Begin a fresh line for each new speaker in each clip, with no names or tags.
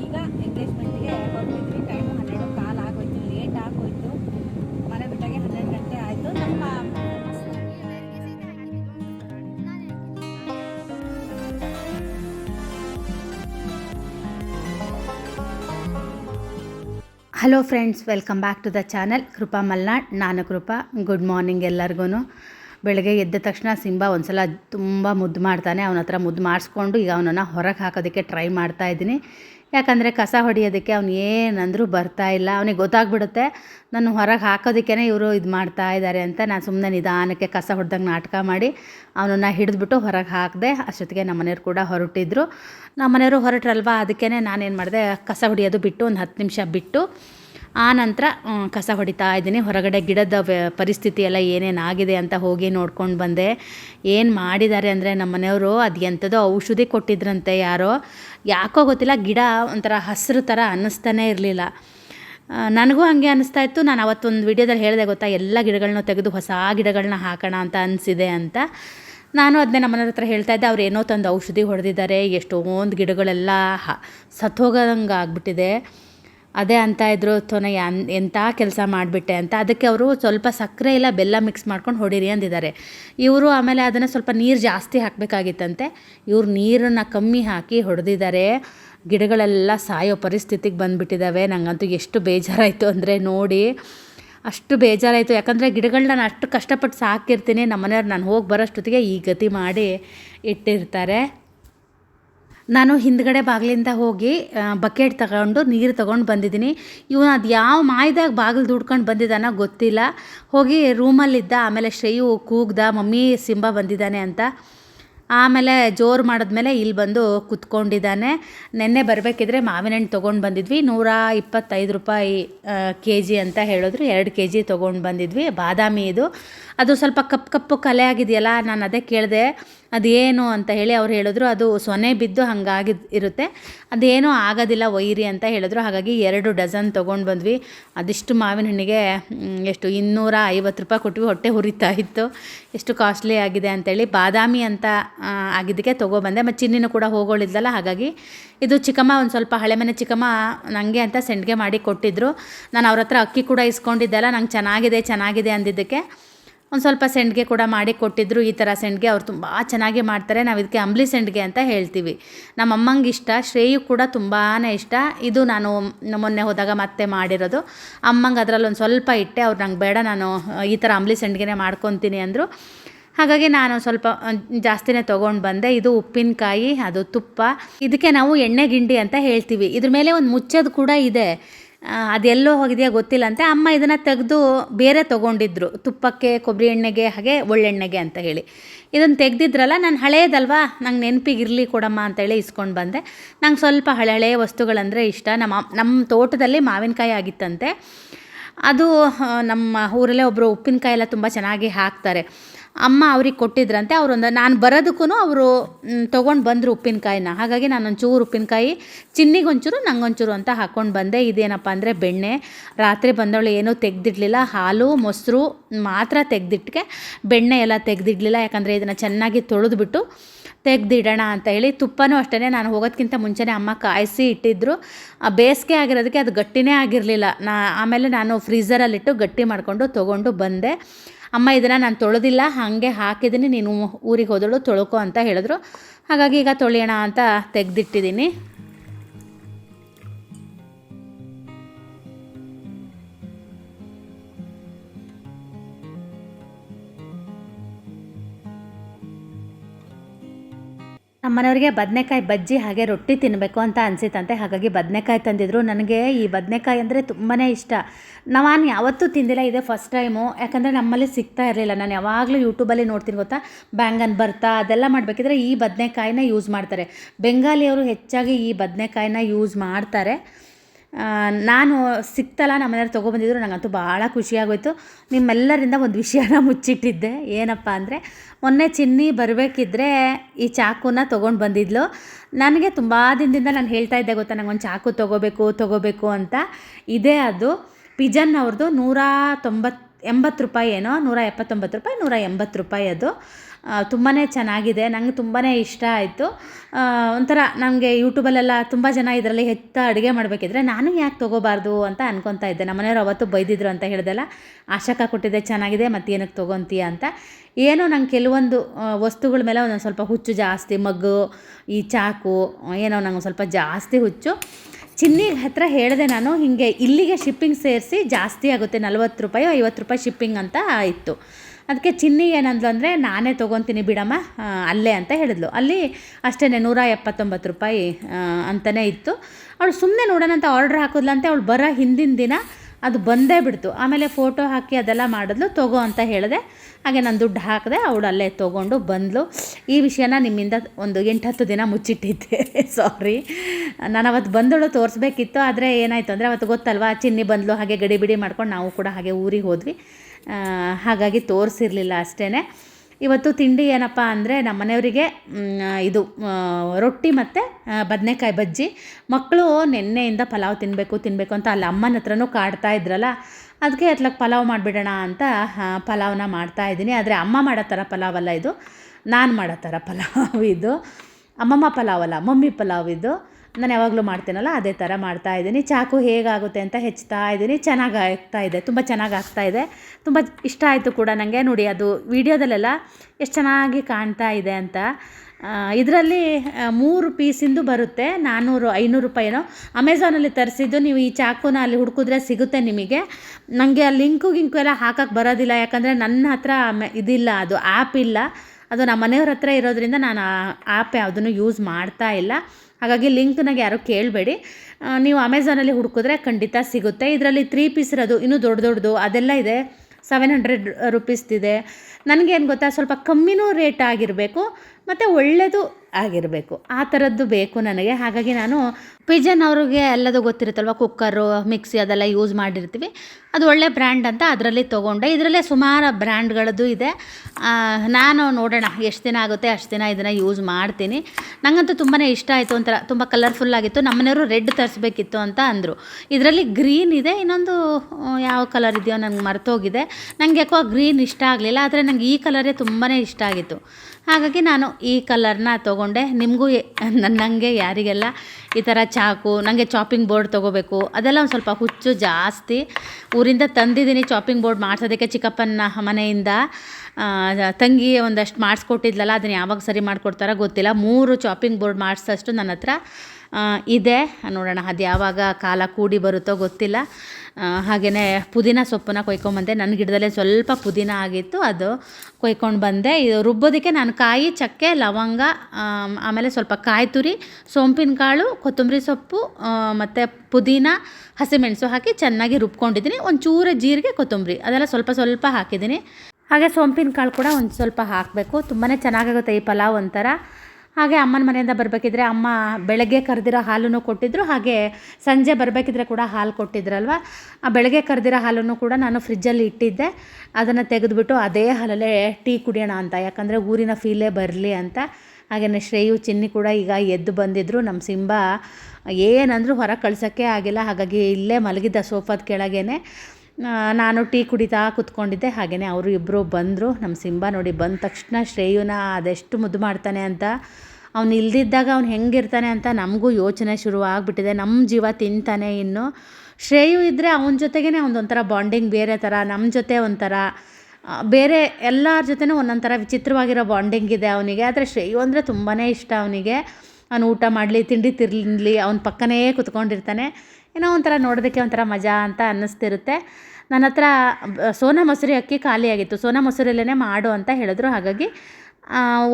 ಈಗ ಎಂಗೇಜ್ಮೆಂಟ್ಗೆ ಹೊರಟಿದ್ವಿ ಟೈಮ್ ಹನ್ನೆರಡು ಕಾಲ್ ಆಗೋಯ್ತು ಲೇಟ್ ಆಗೋಯ್ತು. ಮನೆ ಬಿಟ್ಟಾಗೆ ಹನ್ನೆರಡು ಗಂಟೆ ಆಯಿತು. ನಮ್ಮ
hello friends welcome back to the channel Krupa Malnad ನಾನು ಕೃಪಾ ಗುಡ್ ಮಾರ್ನಿಂಗ್ ಎಲ್ಲರಿಗೂ ಬೆಳಗ್ಗೆ ಎದ್ದ ತಕ್ಷಣ ಸಿಂಬಾ ಒಂದ್ಸಲ ತುಂಬ ಮುದ್ದು ಮಾಡ್ತಾನೆ. ಅವನ ಹತ್ರ ಮುದ್ದು ಮಾಡಿಸ್ಕೊಂಡು ಈಗ ಅವನನ್ನು ಹೊರಗೆ ಹಾಕೋದಕ್ಕೆ ಟ್ರೈ ಮಾಡ್ತಾ ಇದ್ದೀನಿ. ಯಾಕಂದರೆ ಕಸ ಹೊಡಿಯೋದಕ್ಕೆ ಅವ್ನು ಏನಂದರೂ ಬರ್ತಾ ಇಲ್ಲ. ಅವನಿಗೆ ಗೊತ್ತಾಗ್ಬಿಡುತ್ತೆ, ನಾನು ಹೊರಗೆ ಹಾಕೋದಕ್ಕೇ ಇವರು ಇದು ಮಾಡ್ತಾ ಇದ್ದಾರೆ ಅಂತ ನಾನು ಸುಮ್ಮನೆ ನಿಧಾನಕ್ಕೆ ಕಸ ಹೊಡೆದಂಗೆ ನಾಟಕ ಮಾಡಿ ಅವನನ್ನು ಹಿಡಿದ್ಬಿಟ್ಟು ಹೊರಗೆ ಹಾಕಿದೆ, ಅಷ್ಟೊತ್ತಿಗೆ ನಮ್ಮ ಮನೆಯವ್ರು ಕೂಡ ಹೊರಟಿದ್ರು. ನಮ್ಮ ಮನೆಯವರು ಹೊರಟ್ರಲ್ವ ಅದಕ್ಕೇ ನಾನೇನು ಮಾಡಿದೆ, ಕಸ ಹೊಡಿಯೋದು ಬಿಟ್ಟು ಒಂದು ಹತ್ತು ನಿಮಿಷ ಬಿಟ್ಟು ಆ ನಂತರ ಕಸ ಹೊಡಿತಾ ಇದ್ದೀನಿ. ಹೊರಗಡೆ ಗಿಡದ ಪರಿಸ್ಥಿತಿ ಎಲ್ಲ ಏನೇನಾಗಿದೆ ಅಂತ ಹೋಗಿ ನೋಡ್ಕೊಂಡು ಬಂದೆ. ಏನು ಮಾಡಿದ್ದಾರೆ ಅಂದರೆ ನಮ್ಮ ಮನೆಯವರು ಅದು ಎಂಥದೋ ಔಷಧಿ ಕೊಟ್ಟಿದ್ರಂತೆ ಯಾರೋ. ಯಾಕೋ ಗೊತ್ತಿಲ್ಲ, ಗಿಡ ಒಂಥರ ಹಸಿರು ಥರ ಅನ್ನಿಸ್ತಾನೇ ಇರಲಿಲ್ಲ. ನನಗೂ ಹಾಗೆ ಅನ್ನಿಸ್ತಾ ಇತ್ತು. ನಾನು ಅವತ್ತೊಂದು ವಿಡಿಯೋದಲ್ಲಿ ಹೇಳಿದೆ, ಗೊತ್ತಾ? ಎಲ್ಲ ಗಿಡಗಳನ್ನ ತೆಗೆದು ಹೊಸ ಗಿಡಗಳನ್ನ ಹಾಕೋಣ ಅಂತ ಅನಿಸಿದೆ ಅಂತ. ನಾನು ಅದನ್ನೇ ನಮ್ಮನೆಯವ್ರ ಹತ್ರ ಹೇಳ್ತಾ ಇದ್ದೆ, ಅವ್ರು ಏನೋ ತಂದು ಔಷಧಿ ಹೊಡೆದಿದ್ದಾರೆ, ಎಷ್ಟೊಂದು ಗಿಡಗಳೆಲ್ಲ ಹ ಸತ್ತೋಗೋದಂಗೆ ಆಗ್ಬಿಟ್ಟಿದೆ ಅದೇ ಅಂತ ಇದ್ರು, ತೊನೆ ಎಂಥ ಕೆಲಸ ಮಾಡಿಬಿಟ್ಟೆ ಅಂತ. ಅದಕ್ಕೆ ಅವರು ಸ್ವಲ್ಪ ಸಕ್ಕರೆ ಇಲ್ಲ ಬೆಲ್ಲ ಮಿಕ್ಸ್ ಮಾಡ್ಕೊಂಡು ಹೊಡಿರಿ ಅಂದಿದ್ದಾರೆ. ಇವರು ಆಮೇಲೆ ಅದನ್ನು ಸ್ವಲ್ಪ ನೀರು ಜಾಸ್ತಿ ಹಾಕಬೇಕಾಗಿತ್ತಂತೆ. ಇವರು ನೀರನ್ನು ಕಮ್ಮಿ ಹಾಕಿ ಹೊಡೆದಿದ್ದಾರೆ ಗಿಡಗಳೆಲ್ಲ ಸಾಯೋ ಪರಿಸ್ಥಿತಿಗೆ ಬಂದುಬಿಟ್ಟಿದ್ದಾವೆ ನನಗಂತೂ ಎಷ್ಟು ಬೇಜಾರಾಯಿತು ಅಂದರೆ ನೋಡಿ, ಅಷ್ಟು ಬೇಜಾರಾಯಿತು. ಯಾಕಂದರೆ ಗಿಡಗಳನ್ನ ನಾನು ಅಷ್ಟು ಕಷ್ಟಪಟ್ಟು ಸಾಕಿರ್ತೀನಿ ನಮ್ಮ ಮನೆಯವ್ರು ನಾನು ಹೋಗಿ ಬರೋಷ್ಟೊತ್ತಿಗೆ ಈ ಗತಿ ಮಾಡಿ ಇಟ್ಟಿರ್ತಾರೆ. ನಾನು ಹಿಂದ್ಗಡೆ ಬಾಗಿಲಿಂದ ಹೋಗಿ ಬಕೆಟ್ ತಗೊಂಡು ನೀರು ತಗೊಂಡು ಬಂದಿದ್ದೀನಿ. ಇವನು ಅದು ಯಾವ ಮಾಯ್ದಾಗ ಬಾಗಿಲು ದುಡ್ಕೊಂಡು ಬಂದಿದ್ದಾನೋ ಗೊತ್ತಿಲ್ಲ. ಹೋಗಿ ರೂಮಲ್ಲಿದ್ದ, ಆಮೇಲೆ ಶ್ರೇಯು ಕೂಗ್ದ, ಮಮ್ಮಿ ಸಿಂಬ ಬಂದಿದ್ದಾನೆ ಅಂತ. ಆಮೇಲೆ ಜೋರು ಮಾಡಿದ್ಮೇಲೆ ಇಲ್ಲಿ ಬಂದು ಕುತ್ಕೊಂಡಿದ್ದಾನೆ. ನೆನ್ನೆ ಬರಬೇಕಿದ್ರೆ ಮಾವಿನ ಹಣ್ಣು ತೊಗೊಂಡು ಬಂದಿದ್ವಿ. ನೂರ ಇಪ್ಪತ್ತೈದು ರೂಪಾಯಿ ಕೆ ಜಿ ಅಂತ ಹೇಳಿದ್ರು. ಎರಡು ಕೆ ಜಿ ತೊಗೊಂಡು ಬಂದಿದ್ವಿ. ಬಾದಾಮಿ ಇದು. ಅದು ಸ್ವಲ್ಪ ಕಪ್ಪು ಕಪ್ಪು ಕಲೆ ಆಗಿದೆಯಲ್ಲ, ನಾನು ಅದೇ ಕೇಳಿದೆ. ಅದೇನು ಅಂತ ಹೇಳಿ ಅವ್ರು ಹೇಳಿದ್ರು, ಅದು ಸೊನೆ ಬಿದ್ದು ಹಾಗಾಗಿ ಇರುತ್ತೆ. ಅದೇನೂ ಆಗೋದಿಲ್ಲ ಒಯ್ಯಿರಿ ಅಂತ ಹೇಳಿದ್ರು. ಹಾಗಾಗಿ ಎರಡು ಡಜನ್ ತೊಗೊಂಡು ಬಂದ್ವಿ. ಅದಿಷ್ಟು ಮಾವಿನ ಹಣ್ಣಿಗೆ ಎಷ್ಟು ಇನ್ನೂರ ಐವತ್ತು ರೂಪಾಯಿ ಕೊಟ್ವಿ, ಹೊಟ್ಟೆ ಹುರಿತಾ ಇತ್ತು. ಎಷ್ಟು ಕಾಸ್ಟ್ಲಿ ಆಗಿದೆ ಅಂತೇಳಿ ಬಾದಾಮಿ ಅಂತ ಆಗಿದ್ದಕ್ಕೆ ತೊಗೊಬಂದೆ. ಮತ್ತು ಚಿನ್ನಿನೂ ಕೂಡ ಹೋಗೋಳಿದ್ಲಲ್ಲ ಹಾಗಾಗಿ ಇದು ಚಿಕ್ಕಮ್ಮ, ಒಂದು ಸ್ವಲ್ಪ ಹಳೆ ಮನೆ ಚಿಕ್ಕಮ್ಮ ನನಗೆ ಅಂತ ಸೆಂಡ್ಗೆ ಮಾಡಿ ಕೊಟ್ಟಿದ್ರು. ನಾನು ಅವ್ರ ಹತ್ರ ಅಕ್ಕಿ ಕೂಡ ಇಸ್ಕೊಂಡಿದ್ದೆಲ್ಲ, ನಂಗೆ ಚೆನ್ನಾಗಿದೆ ಚೆನ್ನಾಗಿದೆ ಅಂದಿದ್ದಕ್ಕೆ. ಒಂದು ಸ್ವಲ್ಪ ಸೆಂಡ್ಗೆ ಕೂಡ ಮಾಡಿ ಕೊಟ್ಟಿದ್ರು. ಈ ಥರ ಸೆಂಡ್ಗೆ ಅವ್ರು ತುಂಬ ಚೆನ್ನಾಗಿ ಮಾಡ್ತಾರೆ. ನಾವು ಇದಕ್ಕೆ ಅಂಬ್ಲಿ ಸೆಂಡ್ಗೆ ಅಂತ ಹೇಳ್ತೀವಿ. ನಮ್ಮ ಅಮ್ಮಂಗೆ ಇಷ್ಟ, ಶ್ರೇಯು ಕೂಡ ತುಂಬಾ ಇಷ್ಟ. ಇದು ನಾನು ಮೊನ್ನೆ ಹೋದಾಗ ಮತ್ತೆ ಮಾಡಿರೋದು. ಅಮ್ಮಂಗೆ ಅದರಲ್ಲಿ ಒಂದು ಸ್ವಲ್ಪ ಇಟ್ಟೆ. ಅವ್ರು ನಂಗೆ ಬೇಡ, ನಾನು ಈ ಥರ ಅಂಬ್ಲಿ ಸೆಂಡ್ಗೆನೇ ಮಾಡ್ಕೊತೀನಿ ಅಂದರು. ಹಾಗಾಗಿ ನಾನು ಸ್ವಲ್ಪ ಜಾಸ್ತಿನೇ ತೊಗೊಂಡು ಬಂದೆ. ಇದು ಉಪ್ಪಿನಕಾಯಿ, ಅದು ತುಪ್ಪ. ಇದಕ್ಕೆ ನಾವು ಎಣ್ಣೆ ಗಿಂಡಿ ಅಂತ ಹೇಳ್ತೀವಿ. ಇದ್ರ ಮೇಲೆ ಒಂದು ಮುಚ್ಚೋದು ಕೂಡ ಇದೆ. ಅದೆಲ್ಲೋ ಹೋಗಿದೆಯಾ ಗೊತ್ತಿಲ್ಲ ಅಂತೆ ಅಮ್ಮ ಇದನ್ನು ತೆಗೆದು ಬೇರೆ ತೊಗೊಂಡಿದ್ರು. ತುಪ್ಪಕ್ಕೆ, ಕೊಬ್ಬರಿ ಎಣ್ಣೆಗೆ, ಹಾಗೆ ಒಳ್ಳೆಣ್ಣೆಗೆ ಅಂತ ಹೇಳಿ. ಇದನ್ನು ತೆಗೆದಿದ್ರಲ್ಲ, ನಾನು ಹಳೆಯದಲ್ವಾ ನಂಗೆ ನೆನಪಿಗಿರಲಿ ಕೊಡಮ್ಮ ಅಂತೇಳಿ ಇಸ್ಕೊಂಡು ಬಂದೆ. ನಂಗೆ ಸ್ವಲ್ಪ ಹಳೆ ಹಳೆಯ ವಸ್ತುಗಳಂದರೆ ಇಷ್ಟ. ನಮ್ಮ ನಮ್ಮ ತೋಟದಲ್ಲಿ ಮಾವಿನಕಾಯಿ ಆಗಿತ್ತಂತೆ. ಅದು ನಮ್ಮ ಊರಲ್ಲೇ ಒಬ್ಬರು ಉಪ್ಪಿನಕಾಯಿ ಎಲ್ಲ ತುಂಬ ಚೆನ್ನಾಗಿ ಹಾಕ್ತಾರೆ. ಅಮ್ಮ ಅವ್ರಿಗೆ ಕೊಟ್ಟಿದ್ರಂತೆ, ಅವರೊಂದು, ನಾನು ಬರೋದಕ್ಕೂ ಅವರು ತೊಗೊಂಡು ಬಂದರು ಉಪ್ಪಿನಕಾಯಿನ. ಹಾಗಾಗಿ ನಾನು ಚೂರು ಉಪ್ಪಿನಕಾಯಿ ಚಿನ್ನಿಗೊಂಚೂರು ನಂಗೊಂಚೂರು ಅಂತ ಹಾಕ್ಕೊಂಡು ಬಂದೆ. ಇದೇನಪ್ಪ ಅಂದರೆ ಬೆಣ್ಣೆ. ರಾತ್ರಿ ಬಂದವಳು ಏನೂ ತೆಗ್ದಿಡ್ಲಿಲ್ಲ. ಹಾಲು, ಮೊಸರು ಮಾತ್ರ ತೆಗ್ದಿಟ್ಟಿಗೆ ಬೆಣ್ಣೆ ಎಲ್ಲ ತೆಗ್ದಿಡ್ಲಿಲ್ಲ. ಯಾಕಂದರೆ ಇದನ್ನು ಚೆನ್ನಾಗಿ ತೊಳೆದುಬಿಟ್ಟು ತೆಗೆದಿಡೋಣ ಅಂತ ಹೇಳಿ ತುಪ್ಪನೂ ಅಷ್ಟೇ ನಾನು ಹೋಗೋದಕ್ಕಿಂತ ಮುಂಚೆನೇ ಅಮ್ಮ ಕಾಯಿಸಿ ಇಟ್ಟಿದ್ದರು ಬೇಸಿಗೆ ಆಗಿರೋದಕ್ಕೆ ಅದು ಗಟ್ಟಿನೇ ಆಗಿರಲಿಲ್ಲ. ನಾ, ಆಮೇಲೆ ನಾನು ಫ್ರೀಝರಲ್ಲಿಟ್ಟು ಗಟ್ಟಿ ಮಾಡಿಕೊಂಡು ತೊಗೊಂಡು ಬಂದೆ. ಅಮ್ಮ ಇದನ್ನು ನಾನು ತೊಳೆದಿಲ್ಲ, ಹಾಗೆ ಹಾಕಿದ್ದೀನಿ ನೀನು ಊರಿಗೆ ಹೋದಳು ತೊಳ್ಕೊ ಅಂತ ಹೇಳಿದ್ರು. ಹಾಗಾಗಿ ಈಗ ತೊಳೆಯೋಣ ಅಂತ ತೆಗೆದಿಟ್ಟಿದ್ದೀನಿ. ನಮ್ಮ ಮನೆಯವ್ರಿಗೆ ಬದನೆಕಾಯಿ ಬಜ್ಜಿ ಹಾಗೆ ರೊಟ್ಟಿ ತಿನ್ನಬೇಕು ಅಂತ ಅನಿಸಿತ್ತಂತೆ. ಹಾಗಾಗಿ ಬದನೆಕಾಯಿ ತಂದಿದ್ರು. ನನಗೆ ಈ ಬದನೆಕಾಯಿ ಅಂದರೆ ತುಂಬಾ ಇಷ್ಟ. ನಾನು ಯಾವತ್ತೂ ತಿಂದಿಲ್ಲ ಇದೆ ಫಸ್ಟ್ ಟೈಮು ಯಾಕಂದರೆ ನಮ್ಮಲ್ಲಿ ಸಿಗ್ತಾ ಇರಲಿಲ್ಲ. ನಾನು ಯಾವಾಗಲೂ ಯೂಟ್ಯೂಬಲ್ಲಿ ನೋಡ್ತೀನಿ ಗೊತ್ತಾ? ಬ್ಯಾಂಗನ್ ಬರ್ತಾ ಅದೆಲ್ಲ ಮಾಡಬೇಕಿದ್ರೆ ಈ ಬದನೆಕಾಯಿನ ಯೂಸ್ ಮಾಡ್ತಾರೆ. ಬೆಂಗಾಲಿಯವರು ಹೆಚ್ಚಾಗಿ ಈ ಬದನೆಕಾಯಿನ ಯೂಸ್ ಮಾಡ್ತಾರೆ. ನಾನು ಸಿಕ್ತಲ್ಲ, ನಮ್ಮ ಮನೆಯವ್ರು ತೊಗೊಬಂದಿದ್ರು ನನಗಂತೂ ಭಾಳ ಖುಷಿಯಾಗೋಯ್ತು. ನಿಮ್ಮೆಲ್ಲರಿಂದ ಒಂದು ವಿಷಯನ ಮುಚ್ಚಿಟ್ಟಿದ್ದೆ. ಏನಪ್ಪ ಅಂದರೆ, ಮೊನ್ನೆ ಚಿನ್ನಿ ಬರಬೇಕಿದ್ರೆ ಈ ಚಾಕುನ ತೊಗೊಂಡು ಬಂದಿದ್ಲು. ನನಗೆ ತುಂಬ ದಿನದಿಂದ ನಾನು ಹೇಳ್ತಾ ಇದ್ದೆ, ಗೊತ್ತಾ? ಒಂದು ಚಾಕು ತೊಗೋಬೇಕು ತೊಗೋಬೇಕು ಅಂತ. ಇದೇ ಅದು. ಪಿಜನ್ ಅವ್ರದ್ದು ನೂರ ತೊಂಬತ್ತು ಎಂಬತ್ತು ರೂಪಾಯಿ ಏನೋ, ನೂರ ಎಪ್ಪತ್ತೊಂಬತ್ತು ರೂಪಾಯಿ, ನೂರ ಎಂಬತ್ತು ರೂಪಾಯಿ ಅದು. ತುಂಬಾ ಚೆನ್ನಾಗಿದೆ. ನಂಗೆ ತುಂಬಾ ಇಷ್ಟ ಆಯಿತು. ಒಂಥರ ನಮಗೆ ಯೂಟ್ಯೂಬಲ್ಲೆಲ್ಲ ತುಂಬ ಜನ ಇದರಲ್ಲಿ ಹೆತ್ತ ಅಡುಗೆ ಮಾಡಬೇಕಿದ್ರೆ ನಾನು ಯಾಕೆ ತೊಗೋಬಾರ್ದು ಅಂತ ಅನ್ಕೊತಾ ಇದ್ದೆ. ನಮ್ಮ ಮನೆಯವ್ರು ಅವತ್ತು ಬೈದಿದ್ರು ಅಂತ ಹೇಳಿದೆಲ್ಲ ಆಶಕ ಕೊಟ್ಟಿದ್ದೆ ಚೆನ್ನಾಗಿದೆ ಮತ್ತು ಏನಕ್ಕೆ ತೊಗೊತೀಯ? ಅಂತ. ಏನೋ ನಂಗೆ ಕೆಲವೊಂದು ವಸ್ತುಗಳ ಮೇಲೆ ಒಂದೊಂದು ಸ್ವಲ್ಪ ಹುಚ್ಚು ಜಾಸ್ತಿ, ಮಗ್ಗು, ಈ ಚಾಕು, ಏನೋ ನಂಗೆ ಸ್ವಲ್ಪ ಜಾಸ್ತಿ ಹುಚ್ಚು. ಚಿನ್ನಿ ಹತ್ರ ಹೇಳಿದೆ ನಾನು, ಹೀಗೆ ಇಲ್ಲಿಗೆ ಶಿಪ್ಪಿಂಗ್ ಸೇರಿಸಿ ಜಾಸ್ತಿ ಆಗುತ್ತೆ, ನಲ್ವತ್ತು ರೂಪಾಯಿ ಐವತ್ತು ರೂಪಾಯಿ ಶಿಪ್ಪಿಂಗ್ ಅಂತ ಇತ್ತು ಅದಕ್ಕೆ ಚಿನ್ನಿ ಏನಂದ್ಲು ಅಂದರೆ, ನಾನೇ ತೊಗೊತೀನಿ ಬಿಡಮ್ಮ ಅಲ್ಲೇ ಅಂತ ಹೇಳಿದ್ಲು. ಅಲ್ಲಿ ಅಷ್ಟೇ ನೂರ ಎಪ್ಪತ್ತೊಂಬತ್ತು ರೂಪಾಯಿ ಅಂತಲೇ ಇತ್ತು. ಅವಳು ಸುಮ್ಮನೆ ನೋಡೋಣ ಅಂತ ಆರ್ಡ್ರ್ ಹಾಕಿದ್ಲಂತೆ ಅವಳು ಬರೋ ಹಿಂದಿನ ದಿನ ಅದು ಬಂದೇ ಬಿಡ್ತು. ಆಮೇಲೆ ಫೋಟೋ ಹಾಕಿ ಅದೆಲ್ಲ ಮಾಡಿದ್ಲು, ತಗೋ ಅಂತ ಹೇಳಿದೆ. ಹಾಗೆ ನಾನು ದುಡ್ಡು ಹಾಕಿದೆ ಅವಳು ಅಲ್ಲೇ ತೊಗೊಂಡು ಬಂದಳು ಈ ವಿಷಯನ ನಿಮ್ಮಿಂದ ಒಂದು ಎಂಟು ಹತ್ತು ದಿನ ಮುಚ್ಚಿಟ್ಟಿದ್ದೆ. ಸಾರಿ ನಾನು ಅವತ್ತು ಬಂದಳು ತೋರಿಸ್ಬೇಕಿತ್ತು, ಆದರೆ ಏನಾಯಿತು ಅಂದರೆ ಅವತ್ತು ಗೊತ್ತಲ್ವಾ, ಚಿನ್ನಿ ಬಂದಳು ಹಾಗೆ ಗಡಿಬಿಡಿ ಮಾಡ್ಕೊಂಡು ನಾವು ಕೂಡ ಹಾಗೆ ಊರಿಗೆ ಹೋದ್ವಿ. ಹಾಗಾಗಿ ತೋರಿಸಿರಲಿಲ್ಲ ಅಷ್ಟೇ ಇವತ್ತು ತಿಂಡಿ ಏನಪ್ಪ ಅಂದರೆ ನಮ್ಮ ಮನೆಯವರಿಗೆ ಇದು ರೊಟ್ಟಿ ಮತ್ತು ಬದನೆಕಾಯಿ ಬಜ್ಜಿ. ಮಕ್ಕಳು ನಿನ್ನೆಯಿಂದ ಪಲಾವ್ ತಿನ್ನಬೇಕು ತಿನ್ನಬೇಕು ಅಂತ ಅಲ್ಲಿ ಅಮ್ಮನ ಹತ್ರನೂ ಕಾಡ್ತಾ ಇದ್ರಲ್ಲ ಅದಕ್ಕೆ ಅತ್ಲಕ್ಕೆ ಪಲಾವ್ ಮಾಡಿಬಿಡೋಣ ಅಂತ ಪಲಾವ್ನ ಮಾಡ್ತಾ ಇದ್ದೀನಿ. ಆದರೆ ಅಮ್ಮ ಮಾಡೋ ಥರ ಪಲಾವ್ ಅಲ್ಲ ಇದು, ನಾನು ಮಾಡೋ ಥರ ಪಲಾವ್ ಇದು. ಅಮ್ಮಮ್ಮ ಪಲಾವ್ ಅಲ್ಲ ಮಮ್ಮಿ ಪಲಾವ್ ಇದು. ನಾನು ಯಾವಾಗಲೂ ಮಾಡ್ತೇನಲ್ಲ, ಅದೇ ಥರ ಮಾಡ್ತಾ ಇದ್ದೀನಿ. ಚಾಕು ಹೇಗಾಗುತ್ತೆ ಅಂತ ಹೆಚ್ಚುತ್ತಾ ಇದ್ದೀನಿ. ಚೆನ್ನಾಗಿ ಆಗ್ತಾ ಇದೆ, ತುಂಬ ಚೆನ್ನಾಗಿ ಆಗ್ತಾ ಇದೆ. ತುಂಬ ಇಷ್ಟ ಆಯಿತು ಕೂಡ ನನಗೆ ನೋಡಿ, ಅದು ವಿಡಿಯೋದಲ್ಲೆಲ್ಲ ಎಷ್ಟು ಚೆನ್ನಾಗಿ ಕಾಣ್ತಾ ಇದೆ ಅಂತ. ಇದರಲ್ಲಿ ಮೂರು ಪೀಸಿಂದು ಬರುತ್ತೆ ನಾನ್ನೂರು ಐನೂರು ರೂಪಾಯಿನೋ. ಅಮೆಝಾನಲ್ಲಿ ತರಿಸಿದ್ದು, ನೀವು ಈ ಚಾಕುನ ಅಲ್ಲಿ ಹುಡುಕಿದ್ರೆ ಸಿಗುತ್ತೆ ನಿಮಗೆ. ನನಗೆ ಆ ಲಿಂಕು ಗಿಂಕು ಎಲ್ಲ ಹಾಕಕ್ಕೆ ಬರೋದಿಲ್ಲ, ಯಾಕಂದರೆ ನನ್ನ ಹತ್ರ ಇದಿಲ್ಲ, ಅದು ಆ್ಯಪ್ ಇಲ್ಲ. ಅದು ನಮ್ಮ ಮನೆಯವ್ರ ಹತ್ರ ಇರೋದರಿಂದ ನಾನು ಆ ಆ್ಯಪ್ ಯಾವುದನ್ನು ಯೂಸ್ ಮಾಡ್ತಾ ಇಲ್ಲ. ಹಾಗಾಗಿ ಲಿಂಕ್ನಾಗ ಯಾರು ಕೇಳಬೇಡಿ. ನೀವು ಅಮೆಝಾನಲ್ಲಿ ಹುಡುಕಿದ್ರೆ ಖಂಡಿತ ಸಿಗುತ್ತೆ. ಇದರಲ್ಲಿ ತ್ರೀ ಪೀಸ್ ಇರೋದು ಇನ್ನೂ ದೊಡ್ಡ ದೊಡ್ಡದು. ಅದೆಲ್ಲ ಇದೆ. ಸೆವೆನ್ ಹಂಡ್ರೆಡ್ ರುಪೀಸ್ದಿದೆ. ನನಗೇನು ಗೊತ್ತಾ, ಸ್ವಲ್ಪ ಕಮ್ಮಿನೂ ರೇಟ್ ಆಗಿರಬೇಕು. ಮತ್ತು ಒಳ್ಳೆಯದು ಆಗಿರಬೇಕು. ಆ ಥರದ್ದು ಬೇಕು ನನಗೆ. ಹಾಗಾಗಿ ನಾನು ಪಿಜನ್ ಅವ್ರಿಗೆ ಎಲ್ಲದು ಗೊತ್ತಿರುತ್ತಲ್ವ? ಕುಕ್ಕರು, ಮಿಕ್ಸಿ ಅದೆಲ್ಲ ಯೂಸ್ ಮಾಡಿರ್ತೀವಿ. ಅದು ಒಳ್ಳೆ ಬ್ರ್ಯಾಂಡ್ ಅಂತ ಅದರಲ್ಲಿ ತೊಗೊಂಡೆ. ಇದರಲ್ಲೇ ಸುಮಾರು ಬ್ರ್ಯಾಂಡ್ಗಳದ್ದು ಇದೆ. ನಾನು ನೋಡೋಣ. ಎಷ್ಟು ದಿನ ಆಗುತ್ತೆ? ಅಷ್ಟು ದಿನ ಇದನ್ನು ಯೂಸ್ ಮಾಡ್ತೀನಿ. ನನಗಂತೂ ತುಂಬಾ ಇಷ್ಟ ಆಯಿತು ಒಂಥರ. ತುಂಬ ಕಲರ್ಫುಲ್ ಆಗಿತ್ತು. ನಮ್ಮನೆಯವರು ರೆಡ್ ತರಿಸ್ಬೇಕಿತ್ತು ಅಂತ ಅಂದರು. ಇದರಲ್ಲಿ ಗ್ರೀನ್ ಇದೆ. ಇನ್ನೊಂದು ಯಾವ ಕಲರ್ ಇದೆಯೋ ನನಗೆ ಮರೆತೋಗಿದೆ. ನನಗೆ ಯಾಕೋ ಗ್ರೀನ್ ಇಷ್ಟ ಆಗಲಿಲ್ಲ. ಆದರೆ ನನಗೆ ಈ ಕಲರೇ ತುಂಬಾ ಇಷ್ಟ ಆಗಿತ್ತು. ಹಾಗಾಗಿ ನಾನು ಈ ಕಲರ್ನ ತೊಗೊಂಡೆ. ನಿಮಗೂ ನನ್ನಂಗೆ ಯಾರಿಗೆಲ್ಲ ಈ ಥರ ಚಾಕು ನನಗೆ ಚಾಪಿಂಗ್ ಬೋರ್ಡ್ ತೊಗೋಬೇಕು, ಅದೆಲ್ಲ ಒಂದು ಸ್ವಲ್ಪ ಹುಚ್ಚು ಜಾಸ್ತಿ. ಊರಿಂದ ತಂದಿದ್ದೀನಿ ಚಾಪಿಂಗ್ ಬೋರ್ಡ್ ಮಾಡಿಸೋದಕ್ಕೆ ಚಿಕ್ಕಪ್ಪನ ಮನೆಯಿಂದ. ತಂಗಿ ಒಂದಷ್ಟು ಮಾಡಿಸ್ಕೊಟ್ಟಿದ್ಲಲ್ಲ, ಅದನ್ನು ಯಾವಾಗ ಸರಿ ಮಾಡಿಕೊಡ್ತಾರೋ ಗೊತ್ತಿಲ್ಲ. ಮೂರು ಚಾಪಿಂಗ್ ಬೋರ್ಡ್ ಮಾಡಿಸೋಷ್ಟು ನನ್ನ ಹತ್ರ ಇದೆ. ನೋಡೋಣ, ಅದು ಯಾವಾಗ ಕಾಲ ಕೂಡಿ ಬರುತ್ತೋ ಗೊತ್ತಿಲ್ಲ. ಹಾಗೆಯೇ ಪುದೀನ ಸೊಪ್ಪನ್ನ ಕೊಯ್ಕೊಂಬಂದೆ. ನನ್ನ ಗಿಡದಲ್ಲೇ ಸ್ವಲ್ಪ ಪುದೀನ ಆಗಿತ್ತು, ಅದು ಕೊಯ್ಕೊಂಡು ಬಂದೆ. ಇದು ರುಬ್ಬೋದಕ್ಕೆ ನಾನು ಕಾಯಿ, ಚಕ್ಕೆ, ಲವಂಗ ಆಮೇಲೆ ಸ್ವಲ್ಪ ಕಾಯಿ ತುರಿ, ಸೋಂಪಿನ ಕಾಳು, ಕೊತ್ತಂಬರಿ ಸೊಪ್ಪು ಮತ್ತು ಪುದೀನ, ಹಸಿಮೆಣಸು ಹಾಕಿ ಚೆನ್ನಾಗಿ ರುಬ್ಕೊಂಡಿದ್ದೀನಿ. ಒಂಚೂರು ಜೀರಿಗೆ, ಕೊತ್ತಂಬರಿ, ಅದೆಲ್ಲ ಸ್ವಲ್ಪ ಸ್ವಲ್ಪ ಹಾಕಿದ್ದೀನಿ. ಹಾಗೆ ಸೋಂಪಿನ ಕಾಳು ಕೂಡ ಒಂದು ಸ್ವಲ್ಪ ಹಾಕಬೇಕು. ತುಂಬಾ ಚೆನ್ನಾಗಾಗುತ್ತೆ ಈ ಪಲಾವ್ ಒಂಥರ. ಹಾಗೆ ಅಮ್ಮನ ಮನೆಯಿಂದ ಬರಬೇಕಿದ್ರೆ ಅಮ್ಮ ಬೆಳಗ್ಗೆ ಕರೆದಿರೋ ಹಾಲನ್ನು ಕೊಟ್ಟಿದ್ದರು ಹಾಗೆ ಸಂಜೆ ಬರಬೇಕಿದ್ರೆ ಕೂಡ ಹಾಲು ಕೊಟ್ಟಿದ್ರಲ್ವ? ಆ ಬೆಳಗ್ಗೆ ಕರೆದಿರೋ ಹಾಲನ್ನು ಕೂಡ ನಾನು ಫ್ರಿಜ್ಜಲ್ಲಿ ಇಟ್ಟಿದ್ದೆ. ಅದನ್ನು ತೆಗೆದುಬಿಟ್ಟು ಅದೇ ಹಾಲಲ್ಲೇ ಟೀ ಕುಡಿಯೋಣ ಅಂತ, ಯಾಕಂದರೆ ಊರಿನ ಫೀಲೇ ಬರಲಿ ಅಂತ. ಹಾಗೆಯೇ ಶ್ರೇಯು, ಚಿನ್ನಿ ಕೂಡ ಈಗ ಎದ್ದು ಬಂದಿದ್ದರು ನಮ್ಮ ಸಿಂಬ ಏನಂದರೂ ಹೊರಗೆ ಕಳ್ಸೋಕ್ಕೆ ಆಗಿಲ್ಲ. ಹಾಗಾಗಿ ಇಲ್ಲೇ ಮಲಗಿದ್ದ ಸೋಫಾದ ಕೆಳಗೇನೆ. ನಾನು ಟೀ ಕುಡಿತಾ ಕೂತ್ಕೊಂಡಿದ್ದೆ ಹಾಗೆಯೇ ಅವರು ಇಬ್ಬರು ಬಂದರು. ನಮ್ಮ ಸಿಂಬ ನೋಡಿ ಬಂದ ತಕ್ಷಣ ಶ್ರೇಯುನ ಅದೆಷ್ಟು ಮುದ್ದು ಮಾಡ್ತಾನೆ ಅಂತ, ಅವ್ನು ಇಲ್ದಿದ್ದಾಗ ಅವ್ನು ಹೆಂಗಿರ್ತಾನೆ ಅಂತ ನಮಗೂ ಯೋಚನೆ ಶುರು ಆಗಿಬಿಟ್ಟಿದೆ. ನಮ್ಮ ಜೀವ ತಿಂತಾನೆ ಇನ್ನು. ಶ್ರೇಯು ಇದ್ದರೆ ಅವನ ಜೊತೆಗೇ ಒಂದೊಂಥರ ಬಾಂಡಿಂಗ್ ಬೇರೆ ಥರ ನಮ್ಮ ಜೊತೆ ಒಂಥರ ಬೇರೆ ಎಲ್ಲರ ಜೊತೆನೂ ಒಂದೊಂಥರ ವಿಚಿತ್ರವಾಗಿರೋ ಬಾಂಡಿಂಗ್ ಇದೆ ಅವನಿಗೆ. ಆದರೆ ಶ್ರೇಯು ಅಂದರೆ ತುಂಬಾ ಇಷ್ಟ ಅವನಿಗೆ. ಅವನು ಊಟ ಮಾಡಲಿ, ತಿಂಡಿ ತಿರ್ಲಿ ಅವ್ನ ಪಕ್ಕನೇ ಕುತ್ಕೊಂಡಿರ್ತಾನೆ. ಏನೋ ಒಂಥರ ನೋಡೋದಕ್ಕೆ ಒಂಥರ ಮಜಾ ಅಂತ ಅನ್ನಿಸ್ತಿರುತ್ತೆ. ನನ್ನ ಹತ್ರ ಸೋನಾ ಮೊಸರಿ ಅಕ್ಕಿ ಖಾಲಿಯಾಗಿತ್ತು ಸೋನಾ ಮೊಸರಲ್ಲೇ ಮಾಡು ಅಂತ ಹೇಳಿದ್ರು. ಹಾಗಾಗಿ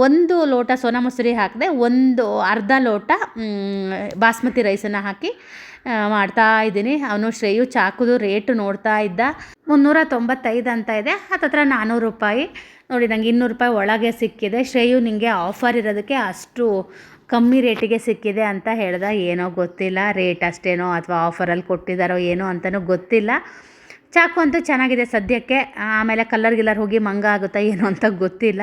ಒಂದು ಲೋಟ ಸೋನಾ ಮೊಸರಿ ಹಾಕಿದೆ, ಒಂದು ಅರ್ಧ ಲೋಟ ಬಾಸ್ಮತಿ ರೈಸನ್ನು ಹಾಕಿ ಮಾಡ್ತಾ ಇದ್ದೀನಿ. ಅವನು ಶ್ರೇಯು ಚಾಕುದು ರೇಟ್ ನೋಡ್ತಾ ಇದ್ದ. ಮುನ್ನೂರ ತೊಂಬತ್ತೈದು ಅಂತ ಇದೆ. ಹತ್ತತ್ರ ನಾನ್ನೂರು ರೂಪಾಯಿ. ನೋಡಿ, ನಂಗೆ ಇನ್ನೂರು ರೂಪಾಯಿ ಒಳಗೆ ಸಿಕ್ಕಿದೆ. ಶ್ರೇಯು ನಿಮಗೆ ಆಫರ್ ಇರೋದಕ್ಕೆ ಅಷ್ಟು ಕಮ್ಮಿ ರೇಟಿಗೆ ಸಿಕ್ಕಿದೆ ಅಂತ ಹೇಳ್ದ. ಏನೋ ಗೊತ್ತಿಲ್ಲ, ರೇಟ್ ಅಷ್ಟೇನೋ ಅಥವಾ ಆಫರಲ್ಲಿ ಕೊಟ್ಟಿದ್ದಾರೋ ಏನೋ ಅಂತಲೂ ಗೊತ್ತಿಲ್ಲ. ಚಾಕು ಅಂತೂ ಚೆನ್ನಾಗಿದೆ ಸದ್ಯಕ್ಕೆ. ಆಮೇಲೆ ಕಲ್ಲರ್ ಗಿಲ್ಲರ್ ಹೋಗಿ ಮಂಗ ಆಗುತ್ತಾ ಏನು ಅಂತ ಗೊತ್ತಿಲ್ಲ.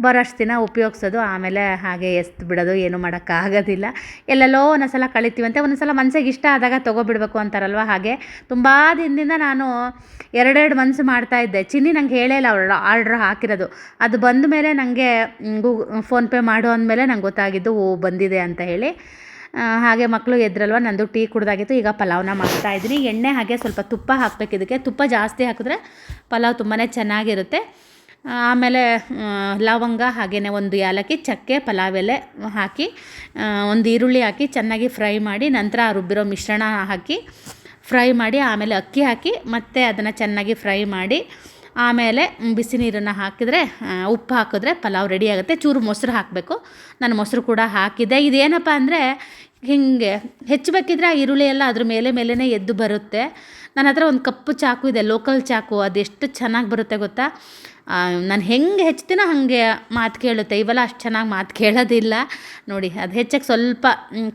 ಬರೋಷ್ಟು ದಿನ ಉಪಯೋಗಿಸೋದು, ಆಮೇಲೆ ಹಾಗೆ ಎಸ್ದು ಬಿಡೋದು, ಏನೂ ಮಾಡೋಕ್ಕಾಗೋದಿಲ್ಲ. ಎಲ್ಲೆಲ್ಲೋ ಒಂದೊಂದ್ಸಲ ಕಳಿತೀವಂತೆ. ಒಂದೊಂದ್ಸಲ ಮನಸ್ಸಿಗೆ ಇಷ್ಟ ಆದಾಗ ತೊಗೊಬಿಡ್ಬೇಕು ಅಂತಾರಲ್ವ ಹಾಗೆ. ತುಂಬ ದಿನದಿಂದ ನಾನು ಎರಡೆರಡು ಮನಸ್ಸು ಮಾಡ್ತಾ ಇದ್ದೆ. ಚಿನ್ನಿ ನಂಗೆ ಹೇಳೇ ಇಲ್ಲ ಅವಳು ಆರ್ಡ್ರ್ ಹಾಕಿರೋದು. ಅದು ಬಂದ ಮೇಲೆ ನನಗೆ ಗೂಗ್, ಫೋನ್ಪೇ ಮಾಡು ಅಂದಮೇಲೆ ನಂಗೆ ಗೊತ್ತಾಗಿದ್ದು ಓ, ಬಂದಿದೆ ಅಂತ ಹೇಳಿ. ಹಾಗೆ ಮಕ್ಕಳು ಎದ್ರಲ್ವ? ನಂದು ಟೀ ಕುಡ್ದಾಗಿತ್ತು, ಈಗ ಪಲಾವ್ನ ಮಾಡ್ತಾ ಇದ್ದೀನಿ. ಎಣ್ಣೆ ಹಾಗೆ ಸ್ವಲ್ಪ ತುಪ್ಪ ಹಾಕಬೇಕು ಇದಕ್ಕೆ. ತುಪ್ಪ ಜಾಸ್ತಿ ಹಾಕಿದ್ರೆ ಪಲಾವ್ ತುಂಬಾ ಚೆನ್ನಾಗಿರುತ್ತೆ. ಆಮೇಲೆ ಲವಂಗ ಹಾಗೆಯೇ ಒಂದು ಏಲಕ್ಕಿ ಚಕ್ಕೆ, ಪಲಾವ್ ಎಲೆ ಹಾಕಿ ಒಂದು ಈರುಳ್ಳಿ ಹಾಕಿ ಚೆನ್ನಾಗಿ ಫ್ರೈ ಮಾಡಿ, ನಂತರ ರುಬ್ಬಿರೋ ಮಿಶ್ರಣ ಹಾಕಿ ಫ್ರೈ ಮಾಡಿ, ಆಮೇಲೆ ಅಕ್ಕಿ ಹಾಕಿ, ಮತ್ತೆ ಅದನ್ನು ಚೆನ್ನಾಗಿ ಫ್ರೈ ಮಾಡಿ, ಆಮೇಲೆ ಬಿಸಿ ನೀರನ್ನು ಹಾಕಿದರೆ ಉಪ್ಪು ಹಾಕಿದ್ರೆ ಪಲಾವ್ ರೆಡಿ ಆಗುತ್ತೆ. ಚೂರು ಮೊಸರು ಹಾಕಬೇಕು. ನಾನು ಮೊಸರು ಕೂಡ ಹಾಕಿದ್ದೆ. ಇದೇನಪ್ಪ ಅಂದರೆ ಹಿಂಗೆ ಹೆಚ್ಚಬೇಕಿದ್ರೆ ಆ ಈರುಳ್ಳಿ ಎಲ್ಲ ಅದ್ರ ಮೇಲೆ ಮೇಲೇ ಎದ್ದು ಬರುತ್ತೆ. ನನ್ನ ಹತ್ರ ಒಂದು ಕಪ್ಪು ಚಾಕು ಇದೆ, ಲೋಕಲ್ ಚಾಕು ಅದೆಷ್ಟು ಚೆನ್ನಾಗಿ ಬರುತ್ತೆ ಗೊತ್ತಾ? ನಾನು ಹೆಂಗೆ ಹೆಚ್ಚುತ್ತೀನೋ ಹಾಗೆ ಮಾತು ಕೇಳುತ್ತೆ. ಇವೆಲ್ಲ ಅಷ್ಟು ಚೆನ್ನಾಗಿ ಮಾತು ಕೇಳೋದಿಲ್ಲ. ನೋಡಿ, ಅದು ಹೆಚ್ಚಕ್ಕೆ ಸ್ವಲ್ಪ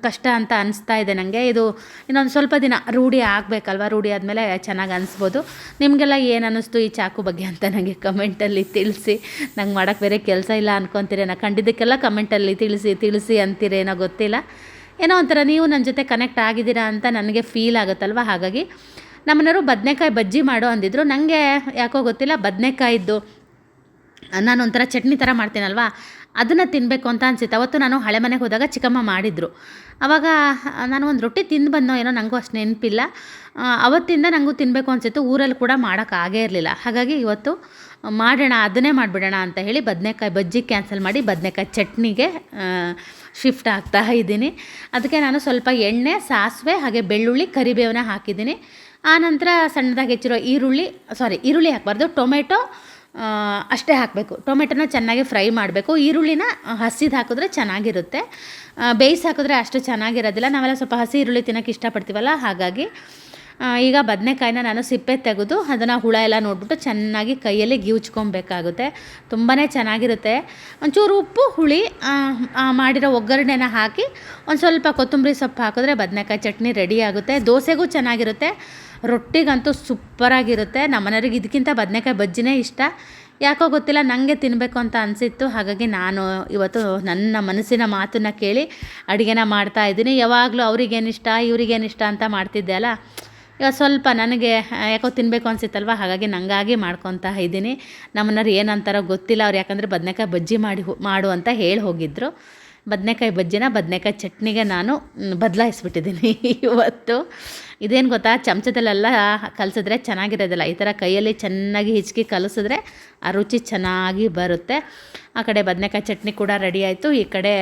ಕಷ್ಟ ಅಂತ ಅನಿಸ್ತಾ ಇದೆ ನನಗೆ ಇದು ಇನ್ನೊಂದು ಸ್ವಲ್ಪ ದಿನ ರೂಢಿ ಆಗಬೇಕಲ್ವ? ರೂಢಿ ಆದಮೇಲೆ ಚೆನ್ನಾಗಿ ಅನಿಸ್ಬೋದು. ನಿಮಗೆಲ್ಲ ಏನು ಅನ್ನಿಸ್ತು ಈ ಚಾಕು ಬಗ್ಗೆ ಅಂತ ನನಗೆ ಕಮೆಂಟಲ್ಲಿ ತಿಳಿಸಿ. ನಂಗೆ ಮಾಡೋಕ್ಕೆ ಬೇರೆ ಕೆಲಸ ಇಲ್ಲ ಅನ್ಕೊತೀರೇನೋ. ಕಂಡಿದ್ದಕ್ಕೆಲ್ಲ ಕಮೆಂಟಲ್ಲಿ ತಿಳಿಸಿ ತಿಳಿಸಿ ಅಂತೀರೇನೋ ಗೊತ್ತಿಲ್ಲ. ಏನೋ ಒಂಥರ ನೀವು ನನ್ನ ಜೊತೆ ಕನೆಕ್ಟ್ ಆಗಿದ್ದೀರಾ ಅಂತ ನನಗೆ ಫೀಲ್ ಆಗುತ್ತಲ್ವ? ಹಾಗಾಗಿ ನಮ್ಮನೆಯವರು ಬದನೆಕಾಯಿ ಬಜ್ಜಿ ಮಾಡು ಅಂದಿದ್ರು. ನನಗೆ ಯಾಕೋ ಗೊತ್ತಿಲ್ಲ ಬದನೆಕಾಯಿದ್ದು ನಾನು ಒಂಥರ ಚಟ್ನಿ ಥರ ಮಾಡ್ತೀನಲ್ವಾ? ಅದನ್ನು ತಿನ್ನಬೇಕು ಅಂತ ಅನಿಸುತ್ತೆ. ಅವತ್ತು ನಾನು ಹಳೆ ಮನೆಗೆ ಹೋದಾಗ ಚಿಕ್ಕಮ್ಮ ಮಾಡಿದರು. ಆವಾಗ ನಾನು ಒಂದು ರೊಟ್ಟಿ ತಿಂದು ಬಂದೋ ಏನೋ ನನಗೂ ಅಷ್ಟು ನೆನಪಿಲ್ಲ. ಅವತ್ತಿಂದ ನನಗೂ ತಿನ್ನಬೇಕು ಅನಿಸಿತ್ತು. ಊರಲ್ಲಿ ಕೂಡ ಮಾಡೋಕ್ಕಾಗೇ ಇರಲಿಲ್ಲ. ಹಾಗಾಗಿ ಇವತ್ತು ಮಾಡೋಣ, ಅದನ್ನೇ ಮಾಡಿಬಿಡೋಣ ಅಂತ ಹೇಳಿ ಬದನೆಕಾಯಿ ಬಜ್ಜಿ ಕ್ಯಾನ್ಸಲ್ ಮಾಡಿ ಬದನೆಕಾಯಿ ಚಟ್ನಿಗೆ ಶಿಫ್ಟ್ ಆಗ್ತಾ ಇದ್ದೀನಿ. ಅದಕ್ಕೆ ನಾನು ಸ್ವಲ್ಪ ಎಣ್ಣೆ, ಸಾಸಿವೆ, ಹಾಗೆ ಬೆಳ್ಳುಳ್ಳಿ ಕರಿಬೇವನ್ನ ಹಾಕಿದ್ದೀನಿ. ಆನಂತರ ಸಣ್ಣದಾಗಿ ಹೆಚ್ಚಿರೋ ಈರುಳ್ಳಿ ಸಾರಿ ಈರುಳ್ಳಿ ಹಾಕಬಾರ್ದು, ಟೊಮೆಟೊ ಅಷ್ಟೇ ಹಾಕಬೇಕು. ಟೊಮೆಟೊನ ಚೆನ್ನಾಗಿ ಫ್ರೈ ಮಾಡಬೇಕು. ಈರುಳ್ಳಿನ ಹಸಿದು ಹಾಕಿದ್ರೆ ಚೆನ್ನಾಗಿರುತ್ತೆ. ಬೇಯಿಸಿ ಹಾಕಿದ್ರೆ ಅಷ್ಟು ಚೆನ್ನಾಗಿರೋದಿಲ್ಲ. ನಾವೆಲ್ಲ ಸ್ವಲ್ಪ ಹಸಿ ಈರುಳ್ಳಿ ತಿನ್ನೋಕ್ಕೆ ಇಷ್ಟಪಡ್ತೀವಲ್ಲ, ಹಾಗಾಗಿ ಈಗ ಬದನೆಕಾಯಿನ ನಾನು ಸಿಪ್ಪೆ ತೆಗೆದು ಅದನ್ನು ಹುಳ ಎಲ್ಲ ನೋಡಿಬಿಟ್ಟು ಚೆನ್ನಾಗಿ ಕೈಯಲ್ಲಿ ಗೀವ್ಚ್ಕೊಬೇಕಾಗುತ್ತೆ. ತುಂಬಾ ಚೆನ್ನಾಗಿರುತ್ತೆ. ಒಂಚೂರು ಉಪ್ಪು, ಹುಳಿ ಮಾಡಿರೋ ಒಗ್ಗರಣೆನ ಹಾಕಿ ಒಂದು ಸ್ವಲ್ಪ ಕೊತ್ತಂಬರಿ ಸೊಪ್ಪು ಹಾಕಿದ್ರೆ ಬದನೆಕಾಯಿ ಚಟ್ನಿ ರೆಡಿ ಆಗುತ್ತೆ. ದೋಸೆಗೂ ಚೆನ್ನಾಗಿರುತ್ತೆ. ರೊಟ್ಟಿಗಂತೂ ಸೂಪರಾಗಿರುತ್ತೆ. ನಮ್ಮ ಮನೆಯವ್ರಿಗೆ ಇದಕ್ಕಿಂತ ಬದನೆಕಾಯಿ ಬಜ್ಜಿನೇ ಇಷ್ಟ. ಯಾಕೋ ಗೊತ್ತಿಲ್ಲ ನನಗೆ ತಿನ್ನಬೇಕು ಅಂತ ಅನಿಸಿತ್ತು. ಹಾಗಾಗಿ ನಾನು ಇವತ್ತು ನನ್ನ ಮನಸ್ಸಿನ ಮಾತನ್ನು ಕೇಳಿ ಅಡುಗೆನ ಮಾಡ್ತಾ ಇದ್ದೀನಿ. ಯಾವಾಗಲೂ ಅವ್ರಿಗೇನಿಷ್ಟ, ಇವ್ರಿಗೇನಿಷ್ಟ ಅಂತ ಮಾಡ್ತಿದ್ದೆ ಅಲ್ಲ? ಇವಾಗ ಸ್ವಲ್ಪ ನನಗೆ ಯಾಕೋ ತಿನ್ನಬೇಕು ಅನಿಸಿತ್ತಲ್ವ? ಹಾಗಾಗಿ ನಂಗಾಗಿ ಮಾಡ್ಕೊತಾ ಇದ್ದೀನಿ. ನಮ್ಮನೆಯವ್ರು ಏನಂತಾರೋ ಗೊತ್ತಿಲ್ಲ ಅವ್ರು ಯಾಕಂದರೆ ಬದನೇಕಾಯಿ ಬಜ್ಜಿ ಮಾಡಿ ಮಾಡು ಅಂತ ಹೇಳಿ ಹೋಗಿದ್ದರು ಬದನೆಕಾಯಿ ಬಜ್ಜಿನ, ಬದನೆಕಾಯಿ ಚಟ್ನಿಗೆ ನಾನು ಬದಲಾಯಿಸ್ಬಿಟ್ಟಿದ್ದೀನಿ ಇವತ್ತು. ಇದೇನು ಗೊತ್ತಾ, ಚಮಚದಲ್ಲೆಲ್ಲ ಕಲಸಿದ್ರೆ ಚೆನ್ನಾಗಿರೋದಿಲ್ಲ. ಈ ಥರ ಕೈಯಲ್ಲಿ ಚೆನ್ನಾಗಿ ಹಿಚ್ಕಿ ಕಲಸಿದ್ರೆ ಆ ರುಚಿ ಚೆನ್ನಾಗಿ ಬರುತ್ತೆ. ಆ ಕಡೆ ಬದನೆಕಾಯಿ ಚಟ್ನಿ ಕೂಡ ರೆಡಿ ಆಯಿತು. ಈ ಕಡೆ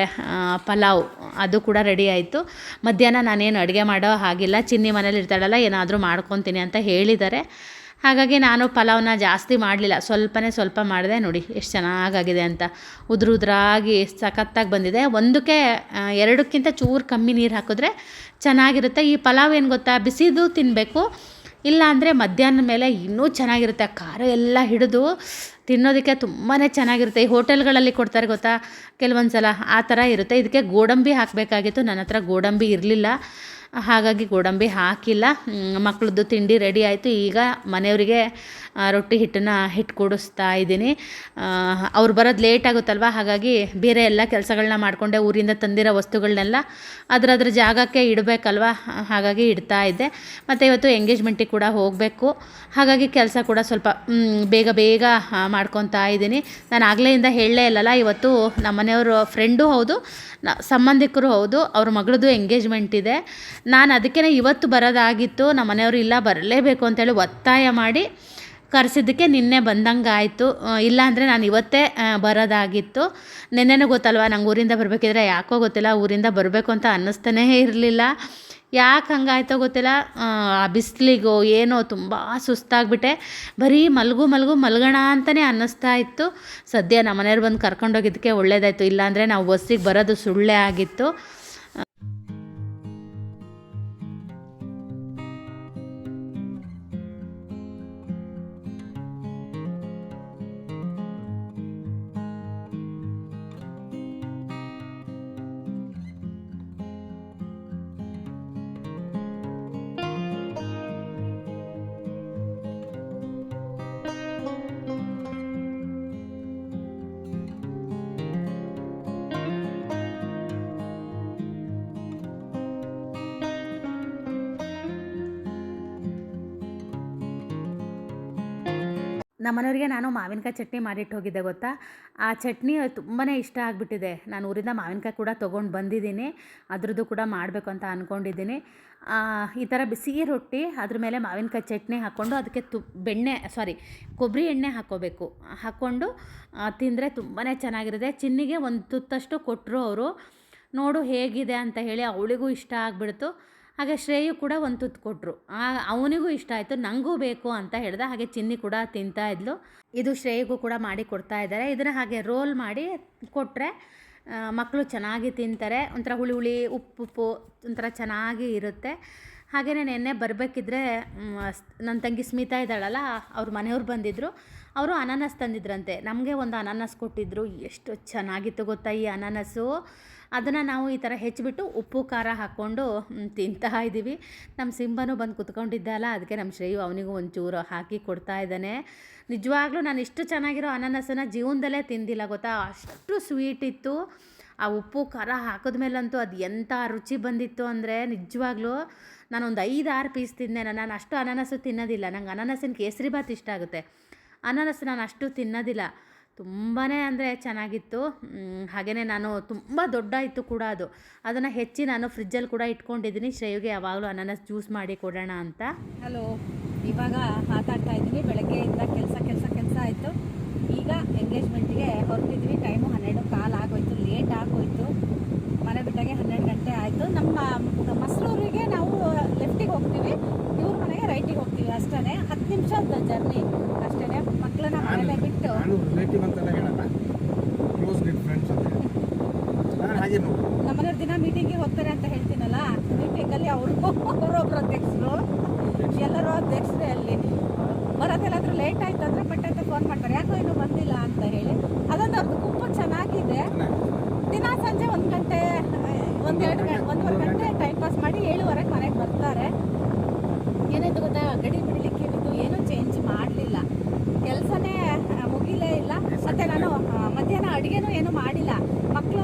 ಪಲಾವ್ ಅದು ಕೂಡ ರೆಡಿ ಆಯಿತು. ಮಧ್ಯಾಹ್ನ ನಾನೇನು ಅಡುಗೆ ಮಾಡೋ ಹಾಗಿಲ್ಲ. ಚಿನ್ನಿ ಮನೇಲಿ ಇರ್ತಾಳಲ್ಲ ಏನಾದರೂ ಮಾಡ್ಕೊತೀನಿ ಅಂತ ಹೇಳಿದ್ದಾರೆ. ಹಾಗಾಗಿ ನಾನು ಪಲಾವ್ನ ಜಾಸ್ತಿ ಮಾಡಲಿಲ್ಲ. ಸ್ವಲ್ಪನೇ ಸ್ವಲ್ಪ ಮಾಡಿದೆ. ನೋಡಿ, ಎಷ್ಟು ಚೆನ್ನಾಗಾಗಿದೆ ಅಂತ. ಉದುರು ಉದುರಾಗಿ ಸಖತ್ತಾಗಿ ಬಂದಿದೆ. ಒಂದಕ್ಕೆ ಎರಡಕ್ಕಿಂತ ಚೂರು ಕಮ್ಮಿ ನೀರು ಹಾಕಿದ್ರೆ ಚೆನ್ನಾಗಿರುತ್ತೆ. ಈ ಪಲಾವ್ ಏನು ಗೊತ್ತಾ? ಬಿಸಿದು ತಿನ್ನಬೇಕು ಇಲ್ಲ ಅಂದರೆ ಮಧ್ಯಾಹ್ನ ಮೇಲೆ ಇನ್ನೂ ಚೆನ್ನಾಗಿರುತ್ತೆ. ಖಾರ ಎಲ್ಲ ಹಿಡಿದು ತಿನ್ನೋದಕ್ಕೆ ತುಂಬಾ ಚೆನ್ನಾಗಿರುತ್ತೆ. ಈ ಹೋಟೆಲ್ಗಳಲ್ಲಿ ಕೊಡ್ತಾರೆ ಗೊತ್ತಾ? ಕೆಲವೊಂದು ಸಲ ಆ ಥರ ಇರುತ್ತೆ. ಇದಕ್ಕೆ ಗೋಡಂಬಿ ಹಾಕಬೇಕಾಗಿತ್ತು. ನನ್ನ ಹತ್ರ ಗೋಡಂಬಿ ಇರಲಿಲ್ಲ. ಹಾಗಾಗಿ ಗೋಡಂಬಿ ಹಾಕಿಲ್ಲ. ಮಕ್ಕಳದ್ದು ತಿಂಡಿ ರೆಡಿ ಆಯಿತು. ಈಗ ಮನೆಯವರಿಗೆ ರೊಟ್ಟಿ ಹಿಟ್ಟನ್ನು ಹಿಟ್ಟು ಕೂಡಿಸ್ತಾ ಇದ್ದೀನಿ. ಅವ್ರು ಬರೋದು ಲೇಟ್ ಆಗುತ್ತಲ್ವ? ಹಾಗಾಗಿ ಬೇರೆ ಎಲ್ಲ ಕೆಲಸಗಳನ್ನ ಮಾಡಿಕೊಂಡೆ ಊರಿಂದ ತಂದಿರೋ ವಸ್ತುಗಳನ್ನೆಲ್ಲ ಅದರ ಅದ್ರ ಜಾಗಕ್ಕೆ ಇಡಬೇಕಲ್ವ? ಹಾಗಾಗಿ ಇಡ್ತಾ ಇದ್ದೆ. ಮತ್ತು ಇವತ್ತು ಎಂಗೇಜ್ಮೆಂಟಿಗೆ ಕೂಡ ಹೋಗಬೇಕು. ಹಾಗಾಗಿ ಕೆಲಸ ಕೂಡ ಸ್ವಲ್ಪ ಬೇಗ ಬೇಗ ಮಾಡ್ಕೊತಾ ಇದ್ದೀನಿ. ನಾನು ಇಂದ ಹೇಳಲೇ ಇಲ್ಲಲ್ಲ, ಇವತ್ತು ನಮ್ಮ ಮನೆಯವರು ಫ್ರೆಂಡು ಹೌದು. ಸಂಬಂಧಿಕರು ಹೌದು, ಅವ್ರ ಮಗಳದ್ದು ಎಂಗೇಜ್ಮೆಂಟ್ ಇದೆ. ನಾನು ಅದಕ್ಕೇ ಇವತ್ತು ಬರೋದಾಗಿತ್ತು ನಮ್ಮ ಮನೆಯವರು ಇಲ್ಲ, ಬರಲೇಬೇಕು ಅಂತೇಳಿ ಒತ್ತಾಯ ಮಾಡಿ ಕರೆಸಿದ್ದಕ್ಕೆ ನಿನ್ನೆ ಬಂದಂಗೆ ಆಯಿತು ಇಲ್ಲಾಂದರೆ ನಾನು ಇವತ್ತೇ ಬರೋದಾಗಿತ್ತು. ನಿನ್ನೆನೂ ಗೊತ್ತಲ್ವ, ನಂಗೆ ಊರಿಂದ ಬರಬೇಕಿದ್ರೆ ಯಾಕೋ ಗೊತ್ತಿಲ್ಲ, ಊರಿಂದ ಬರಬೇಕು ಅಂತ ಅನ್ನಿಸ್ತಾನೇ ಇರಲಿಲ್ಲ. ಯಾಕೆ ಹಂಗಾಯ್ತೋ ಗೊತ್ತಿಲ್ಲ. ಆ ಬಿಸಿಲಿಗೋ ಏನೋ ತುಂಬ ಸುಸ್ತಾಗ್ಬಿಟ್ಟೆ. ಬರೀ ಮಲಗು ಮಲಗು, ಮಲಗೋಣ ಅಂತಲೇ ಅನ್ನಿಸ್ತಾ ಇತ್ತು. ಸದ್ಯ ನಮ್ಮ ಮನೆಯವ್ರು ಬಂದು ಕರ್ಕೊಂಡೋಗಿದ್ದಕ್ಕೆ ಒಳ್ಳೇದಾಯಿತು. ಇಲ್ಲಾಂದರೆ ನಾವು ಬಸ್ಸಿಗೆ ಬರೋದು ಸುಳ್ಳೇ ಆಗಿತ್ತು. ನಮ್ಮನೆಯವ್ರಿಗೆ ನಾನು ಮಾವಿನಕಾಯಿ ಚಟ್ನಿ ಮಾಡಿಟ್ಟು ಹೋಗಿದ್ದೆ ಗೊತ್ತಾ? ಆ ಚಟ್ನಿ ತುಂಬಾ ಇಷ್ಟ ಆಗಿಬಿಟ್ಟಿದೆ. ನಾನು ಊರಿಂದ ಮಾವಿನಕಾಯಿ ಕೂಡ ತೊಗೊಂಡು ಬಂದಿದ್ದೀನಿ. ಅದ್ರದ್ದು ಕೂಡ ಮಾಡಬೇಕು ಅಂತ ಅಂದ್ಕೊಂಡಿದ್ದೀನಿ ಈ ಥರ ಬಿಸಿ ರೊಟ್ಟಿ, ಅದ್ರ ಮೇಲೆ ಮಾವಿನಕಾಯಿ ಚಟ್ನಿ ಹಾಕ್ಕೊಂಡು ಅದಕ್ಕೆ ತು, ಬೆಣ್ಣೆ ಸಾರಿ ಕೊಬ್ಬರಿ ಎಣ್ಣೆ ಹಾಕ್ಕೋಬೇಕು. ಹಾಕ್ಕೊಂಡು ತಿಂದರೆ ತುಂಬಾ ಚೆನ್ನಾಗಿರುತ್ತೆ. ಚಿನ್ನಿಗೆ ಒಂದು ತುತ್ತಷ್ಟು ಕೊಟ್ಟರು ಅವರು. ನೋಡು ಹೇಗಿದೆ ಅಂತ ಹೇಳಿ ಅವಳಿಗೂ ಇಷ್ಟ ಆಗಿಬಿಡ್ತು. ಹಾಗೆ ಶ್ರೇಯು ಕೂಡ ಒಂದು ತುತ್ತು ಕೊಟ್ಟರು ಅವನಿಗೂ ಇಷ್ಟ ಆಯಿತು ನನಗೂ ಬೇಕು ಅಂತ ಹೇಳ್ದೆ, ಹಾಗೆ ಚಿನ್ನಿ ಕೂಡ ತಿಂತಾ ಇದ್ಲು. ಇದು ಶ್ರೇಯಿಗೂ ಕೂಡ ಮಾಡಿ ಕೊಡ್ತಾ ಇದ್ದಾರೆ. ಇದನ್ನು ಹಾಗೆ ರೋಲ್ ಮಾಡಿ ಕೊಟ್ಟರೆ ಮಕ್ಕಳು ಚೆನ್ನಾಗಿ ತಿಂತಾರೆ. ಒಂಥರ ಹುಳಿ ಹುಳಿ, ಉಪ್ಪು ಉಪ್ಪು, ಒಂಥರ ಚೆನ್ನಾಗಿ ಇರುತ್ತೆ. ಹಾಗೆಯೇ ನೆನ್ನೆ ಬರಬೇಕಿದ್ರೆ ನನ್ನ ತಂಗಿ ಸ್ಮಿತಾ ಇದ್ದಾಳಲ್ಲ, ಅವ್ರ ಮನೆಯವ್ರು ಬಂದಿದ್ದರು ಅವರು ಅನಾನಸ್ ತಂದಿದ್ರಂತೆ. ನಮಗೆ ಒಂದು ಅನಾನಸ್ ಕೊಟ್ಟಿದ್ದರು ಎಷ್ಟು ಚೆನ್ನಾಗಿತ್ತು ಗೊತ್ತಾ ಈ ಅನಾನಸ್ಸು. ಅದನ್ನು ನಾವು ಈ ಥರ ಹೆಚ್ಚಿಬಿಟ್ಟು ಉಪ್ಪು, ಖಾರ ಹಾಕ್ಕೊಂಡು ತಿಂತಾ ಇದ್ದೀವಿ ನಮ್ಮ ಸಿಂಬನು ಬಂದು ಕುತ್ಕೊಂಡಿದ್ದ ಅಲ್ಲ ಅದಕ್ಕೆ ನಮ್ಮ ಶ್ರೇಯು ಅವನಿಗೂ ಒಂಚೂರು ಹಾಕಿ ಕೊಡ್ತಾ ಇದ್ದಾನೆ. ನಿಜವಾಗ್ಲೂ ನಾನು ಇಷ್ಟು ಚೆನ್ನಾಗಿರೋ ಅನಾನಸನ್ನು ಜೀವನದಲ್ಲೇ ತಿಂದಿಲ್ಲ, ಗೊತ್ತಾ? ಅಷ್ಟು ಸ್ವೀಟ್ ಇತ್ತು. ಆ ಉಪ್ಪು, ಖಾರ ಹಾಕಿದ್ಮೇಲಂತೂ ಅದು ಎಂಥ ರುಚಿ ಬಂದಿತ್ತು ಅಂದರೆ ನಿಜವಾಗ್ಲೂ ನಾನೊಂದು ಐದು ಆರು ಪೀಸ್ ತಿಂದೆ. ನಾನು ಅಷ್ಟು ಅನಾನಸು ತಿನ್ನೋದಿಲ್ಲ. ನಂಗೆ ಅನಾನಸಿನ ಕೇಸರಿ ಬಾತ್ ಇಷ್ಟ ಆಗುತ್ತೆ. ಅನಾನಸ್ ನಾನು ಅಷ್ಟು ತಿನ್ನೋದಿಲ್ಲ. ತುಂಬಾ ಅಂದರೆ ಚೆನ್ನಾಗಿತ್ತು. ಹಾಗೆಯೇ ನಾನು ತುಂಬ ದೊಡ್ಡ ಇತ್ತು ಕೂಡ ಅದು. ಅದನ್ನು ಹೆಚ್ಚಿ ನಾನು ಫ್ರಿಜ್ಜಲ್ಲಿ ಕೂಡ ಇಟ್ಕೊಂಡಿದ್ದೀನಿ. ಶ್ರೇಯುಗೆ ಯಾವಾಗಲೂ ಅನಾನಸ್ ಜ್ಯೂಸ್ ಮಾಡಿ ಕೊಡೋಣ ಅಂತ.
ಹಲೋ, ಇವಾಗ ಮಾತಾಡ್ತಾ ಇದ್ದೀನಿ. ಬೆಳಗ್ಗೆಯಿಂದ ಕೆಲಸ ಕೆಲಸ ಕೆಲಸ ಆಯಿತು. ಈಗ ಎಂಗೇಜ್ಮೆಂಟ್ಗೆ ಹೊರಟಿದ್ವಿ. ಟೈಮು ಹನ್ನೆರಡು ಕಾಲು ಆಗೋಯ್ತು ಲೇಟ್ ಆಗೋಯ್ತು. ಮನೆ ಬಿಟ್ಟಾಗೆ ಹನ್ನೆರಡು ಗಂಟೆ ಆಯಿತು. ನಮ್ಮ ಮಸ್ಲೂರಿಗೆ ನಾವು ಲೆಫ್ಟಿಗೆ ಹೋಗ್ತೀವಿ. ಇವ್ರ ಮನೆಗೆ ರೈಟಿಗೆ ಹೋಗ್ತೀವಿ ಅಷ್ಟೇ ಹತ್ತು ನಿಮಿಷದ ಜರ್ನಿ ಅಷ್ಟೇ ಬಿಟ್ಟು
ನಾನು ರಿಲೇಟಿವ್ ಅಂತೆಲ್ಲ ಹೇಳಲ್ಲ ಕ್ಲೋಸ್ ನಿಟ್ ಫ್ರೆಂಡ್ಸ್ ಅಂತ ಹೇಳಿ ನಾನು ಹಾಗೆ ನೋಡು
ನಮ್ಮನೆಯವ್ರು ದಿನ ಮೀಟಿಂಗಿಗೆ ಹೋಗ್ತಾರೆ ಅಂತ ಹೇಳ್ತೀನಲ್ಲ ಮೀಟಿಂಗಲ್ಲಿ ಅವರು ಅವರೊಬ್ರು ಅಧ್ಯಕ್ಷರು ಎಲ್ಲರೂ ಅಧ್ಯಕ್ಷರೇ ಅಲ್ಲಿ ಬರೋದೆಲ್ಲಾದ್ರೂ ಲೇಟ್ ಆಯ್ತು ಅಂದ್ರೆ ಬಟ್ ಅಂತ ಫೋನ್ ಮಾಡ್ತಾರೆ ಯಾಕೋ ಇನ್ನೂ ಬಂದಿಲ್ಲ ಅಂತ ಹೇಳಿ ಅದೊಂದು ಅವ್ರದ್ದು ಗುಂಪು ಚೆನ್ನಾಗಿದೆ ದಿನ ಸಂಜೆ ಒಂದು ಗಂಟೆ ಒಂದೆರಡು ಗಂಟೆ ಒಂದೂವರೆ ಗಂಟೆ ಟೈಮ್ ಪಾಸ್ ಮಾಡಿ ಏಳುವರೆಗೆ ಮನೆಗೆ ಬರ್ತಾರೆ ಏನಾಯ್ತು ಗೊತ್ತಾ ಗಡಿ ಬಿಡಲಿಕ್ಕೆ ಇದು ಏನೂ ಚೇಂಜ್ ಮಾಡಲಿಲ್ಲ ಕೆಲಸನೇ ಮುಗಿಲೇ ಇಲ್ಲ ಮತ್ತೆ ನಾನು ಆ, ಮಧ್ಯಾಹ್ನ ಅಡುಗೆನೂ ಏನು ಮಾಡಿಲ್ಲ ಮಕ್ಕಳು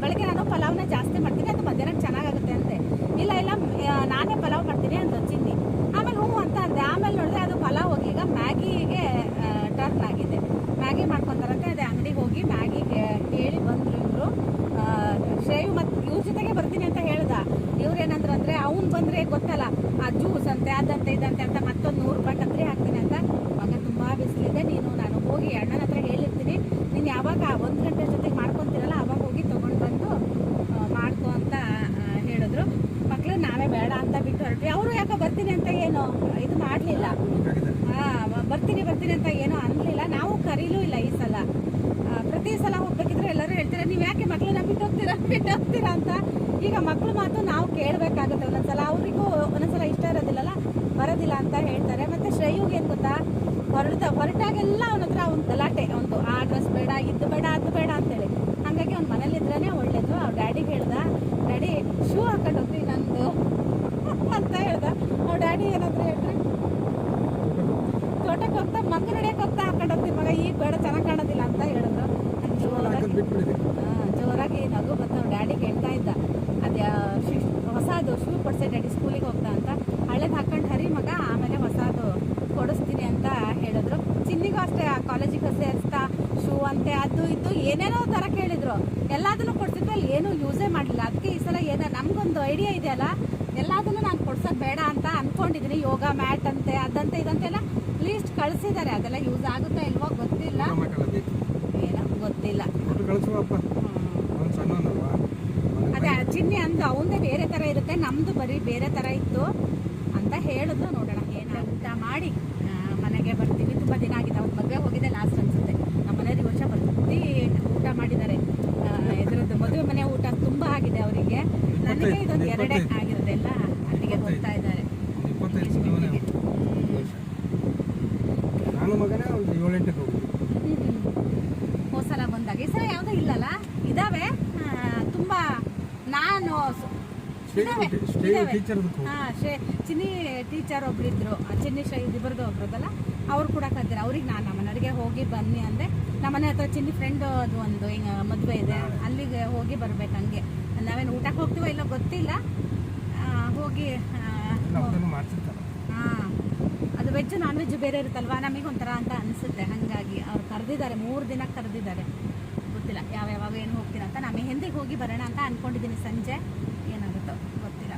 ಬೆಳಗ್ಗೆ ನಾನು ಪಲಾವ್ನ ಜಾಸ್ತಿ ಮಾಡ್ತೀನಿ ಅದು ಮಧ್ಯಾಹ್ನ ಚೆನ್ನಾಗಾಗುತ್ತೆ ಅಂತೆ ಇಲ್ಲ ಇಲ್ಲ ಆ, ನಾನೇ ಪಲಾವ್ ಮಾಡ್ತೀನಿ ಅಂತ ಚಿನ್ನಿ ಆಮೇಲೆ ಹ್ಞೂ ಅಂತ ಅಂದೆ ಆಮೇಲೆ ನೋಡಿದ್ರೆ ಅದು ಪಲಾವ್ ಹೋಗಿ ಈಗ ಮ್ಯಾಗಿಗೆ ಟರ್ನ್ ಆಗಿದೆ ಮ್ಯಾಗಿ ಮಾಡ್ಕೊತಾರಂತೆ ಅದೇ ಅಂಗಡಿಗೆ ಹೋಗಿ ಮ್ಯಾಗಿಗೆ ಹೇಳಿ ಬಂದರು ಇವರು ಶ್ರೇಯು ಮತ್ತು ಇವ್ರ ಜೊತೆಗೆ ಬರ್ತೀನಿ ಅಂತ ಹೇಳ್ದ ಇವ್ರು ಏನಂದ್ರು ಅಂದ್ರೆ ಅವ್ನು ಬಂದ್ರೆ ಗೊತ್ತಲ್ಲ ಆ ಜ್ಯೂಸ್ ಅಂತೆ ಅದಂತೆ ಇದಂತೆ ಅಂತ ಮತ್ತೊಂದು ನೂರು ರೂಪಾಯಿ ಕತ್ರಿ ಹಾಕ್ತೀನಿ ಅಂತ ಮಗ ತುಂಬಾ ಬಿಸಿಲಿದೆ ನೀನು ನಾನು ಹೋಗಿ ಅಣ್ಣನ ಹತ್ರ ಹೇಳಿರ್ತೀನಿ ನೀನು ಯಾವಾಗ ಒಂದು ಗಂಟೆ ಜೊತೆಗೆ ಮಾಡ್ಕೊತೀರಲ್ಲ ಅವಾಗ ಹೋಗಿ ತೊಗೊಂಡು ಬಂದು ಆ, ಮಾಡ್ಕೊ ಅಂತ ಆ, ಹೇಳಿದ್ರು ಮಕ್ಳು ನಾವೇ ಬೇಡ ಅಂತ ಬಿಟ್ಟು ಹೊರಟ್ವಿ ಅವರು ಯಾಕೋ ಬರ್ತೀನಿ ಅಂತ ಏನು ಇದು ಮಾಡಲಿಲ್ಲ. ಹಾ ಬರ್ತೀನಿ ಬರ್ತೀನಿ ಅಂತ ಏನೂ ಅನ್ಲಿಲ್ಲ. ನಾವು ಕರೀಲೂ ಇಲ್ಲ ಈ ಸಲ. ಪ್ರತಿ ಸಲ ಹೋಗ್ಬೇಕಿದ್ರೆ ಎಲ್ಲರೂ ಹೇಳ್ತೀರಾ ನೀವು ಯಾಕೆ ಮಕ್ಕಳನ್ನ ಬಿಟ್ಟು ಹೋಗ್ತೀರಾ ಬಿಟ್ಟು ಹೋಗ್ತೀರಾ ಅಂತ? ಈಗ ಮಕ್ಕಳ ಮಾತು ನಾವು ಕೇಳಬೇಕಾಗುತ್ತೆ ಒಂದೊಂದ್ಸಲ ಅವರಿಗೂ ಒಂದೊಂದ್ಸಲ ಇಷ್ಟ ಇರೋದಿಲ್ಲಲ್ಲ ಬರೋದಿಲ್ಲ ಅಂತ ಹೇಳ್ತಾರೆ ಮತ್ತೆ ಶ್ರೇಯುಗೆ ಏನು ಗೊತ್ತಾ ಹೊರಟ ಹೊರಟಾಗೆಲ್ಲ ಅವನ ಹತ್ರ ಅವ್ನ ಗಲಾಟೆ ಒಂದು ಆ ಡ್ರೆಸ್ ಬೇಡ ಇದು ಬೇಡ ಅದು ಬೇಡ ಅಂತೇಳಿ ಹಾಗಾಗಿ ಅವ್ನ ಮನೇಲಿ ಇದ್ರೇ ಒಳ್ಳೇದು ಅವ್ರ ಡ್ಯಾಡಿಗೆ ಹೇಳ್ದ ಡ್ಯಾಡಿ ಶೂ ಹಾಕೊಂಡು ಹೋಗ್ತೀನಿ ನಂದು ಅಂತ ಹೇಳ್ದ ಅವ್ರ ಡ್ಯಾಡಿ ಏನಂದ್ರೆ ಹೇಳ್ರಿ ತೋಟಕ್ಕೆ ಹೋಗ್ತಾ ಮಕ್ಕ ನಡೆಯಕ್ಕೆ ಹೋಗ್ತಾ ಹಾಕೊಂಡು ಹೋಗ್ತೀನಿ ಮಗ ಈಗ ಬೇಡ ಚೆನ್ನಾಗಿ ಕಾಣೋದಿಲ್ಲ ಅಂತ ಹೇಳಿದ್ರು ನಂಗ್
ಹಾಕೋದು
ಜೋರಾಗಿ
ಬಿಟ್ಬಿಡಿದೆ
ಹಾ, ಜೋರಾಗಿ ನಗು ಬಂತು ಅವ್ರ ಡ್ಯಾಡಿಗೆ ಹೇಳ್ತಾ ಇದ್ದ ಅದೇ ಹೊಸದು ಶೂ ಕೊಡ್ಸೆ ಡ್ಯಾಡಿ ಸ್ಕೂಲಿಗೆ ಹೋಗ್ತಾ ಅಂತ ಹಳೇದು ಹಾಕೊಂಡು ಹರಿ ಮಗ ಆಮೇಲೆ ಹೊಸದು ಕೊಡಿಸ್ತೀನಿ ಅಂತ ಹೇಳಿದ್ರು ಚಿನ್ನಿಗೂ ಅಷ್ಟೇ ಕಾಲೇಜಿಗೆ ಸೇರಿಸ್ತಾ ಶೂ ಅಂತೆ ಅದು ಇದು ಏನೇನೋ ಥರ ಕೇಳಿದ್ರು ಎಲ್ಲದನ್ನು ಕೊಡ್ಸಿದ್ರು ಅಲ್ಲಿ ಏನೂ ಯೂಸೇ ಮಾಡಲಿಲ್ಲ ಅದಕ್ಕೆ ಈ ಸಲ ಏನೋ ನಮಗೊಂದು ಐಡಿಯಾ ಇದೆಯಲ್ಲ ಎಲ್ಲದನ್ನು ನಾನು ಕೊಡ್ಸೋದು ಬೇಡ ಅಂತ ಅಂದ್ಕೊಂಡಿದ್ದೀನಿ ಯೋಗ ಮ್ಯಾಟ್ ಅಂತೆ ಅದಂತೆ ಇದಂತೆಲ್ಲ ಲೀಸ್ಟ್ ಕಳಿಸಿದ್ದಾರೆ ಅದೆಲ್ಲ ಯೂಸ್ ಆಗುತ್ತಾ ಇಲ್ವೋ ಗೊತ್ತಿಲ್ಲ. ಏನೋ ಗೊತ್ತಿಲ್ಲ. ಅದೇ ಚಿನ್ನಿ ಅಂದು ಅವಂದೇ ಬೇರೆ ತರ ಇರುತ್ತೆ. ನಮ್ದು ಬರೀ ಬೇರೆ ತರ ಇತ್ತು ಅಂತ ಹೇಳಿದ್ರು. ನೋಡೋಣ ಏನ ಊಟ ಮಾಡಿ ಮನೆಗೆ ಬರ್ತೀವಿ. ತುಂಬಾ ದಿನ ಆಗಿದೆ. ಅವ್ರ ಮದುವೆ ಹೋಗಿದೆ ಲಾಸ್ಟ್ ಅನ್ಸುತ್ತೆ. ನಮ್ಮ ಮನೆಯಲ್ಲಿ ವರ್ಷ ಬರ್ತಿ ಊಟ ಮಾಡಿದ್ದಾರೆ. ಇದ್ರದ್ದು ಮದುವೆ ಮನೆ ಊಟ ತುಂಬಾ ಆಗಿದೆ ಅವರಿಗೆ. ನನಗೆ ಇದೊಂದು ಎರಡೇ
ಇಪ್ಪತ್ತೈದು.
ಆಗಿರೋದೆಲ್ಲ ಅಲ್ಲಿಗೆ ಹೋಗ್ತಾ ಇದ್ದಾರೆ
ಒಂದು ಇಪ್ಪತ್ತೈದು ಸಾವಿರನೇ ವರ್ಷ ನಾನು ಮಗನೇ ಒಂದು ಏಳೆಂಟಕ್ಕೆ ಹೋಗಿದ್ದೆ
ಹೋದ ಸಲ ಬಂದಾಗ ಈ ಸಲ ಯಾವುದೂ ಇಲ್ಲಲ್ಲ ಇದಾವೆ ಆ, ತುಂಬಾ ನಾನು ಸ-
ಸ್ಟೇಜ್
ಇದಾವೆ, ಇದಾವೆ. ಚಿನ್ನಿ ಟೀಚರ್ ಒಬ್ರಿದ್ರು ಚಿನ್ನಿ ಶೈ ಇಬ್ಬರದು ಒಬ್ರದಲ್ಲ ಅವ್ರು ಕೂಡ ಕರ್ತಾರೆ ಅವ್ರಿಗೆ ನಾನು ನಮ್ಮನೆಯವರಿಗೆ ಹೋಗಿ ಬನ್ನಿ ಅಂದೆ ನಮ್ಮನೆ ಹತ್ರ ಚಿನ್ನಿ ಫ್ರೆಂಡ್ ಅದು ಒಂದು ಹಿಂಗ ಮದುವೆ ಇದೆ. ಅಲ್ಲಿಗೆ ಹೋಗಿ ಬರ್ಬೇಕು ಹಂಗೆ. ನಾವೇನು ಊಟಕ್ಕೆ ಹೋಗ್ತೀವೋ ಇಲ್ಲೋ ಗೊತ್ತಿಲ್ಲ. ಹೋಗಿ ಹಾ ಅದು ವೆಜ್ ನಾನ್ ವೆಜ್ ಬೇರೆ ಇರುತ್ತಲ್ವಾ? ನಮಗೆ ಒಂಥರ ಅಂತ ಅನಿಸುತ್ತೆ. ಹಾಗಾಗಿ ಅವ್ರು ಕರೆದಿದ್ದಾರೆ. ಮೂರು ದಿನ ಕರೆದಿದ್ದಾರೆ. ಗೊತ್ತಿಲ್ಲ. ಯಾವ ಯಾವಾಗ ಏನು ಹೋಗ್ತೀರಾ ಅಂತ. ನಾನು ಮೆಹಂದಿಗೆ ಹೋಗಿ ಬರೋಣ ಅಂತ ಅಂದ್ಕೊಂಡಿದ್ದೀನಿ ಸಂಜೆ ಏನಾಗುತ್ತೋ ಗೊತ್ತಿಲ್ಲ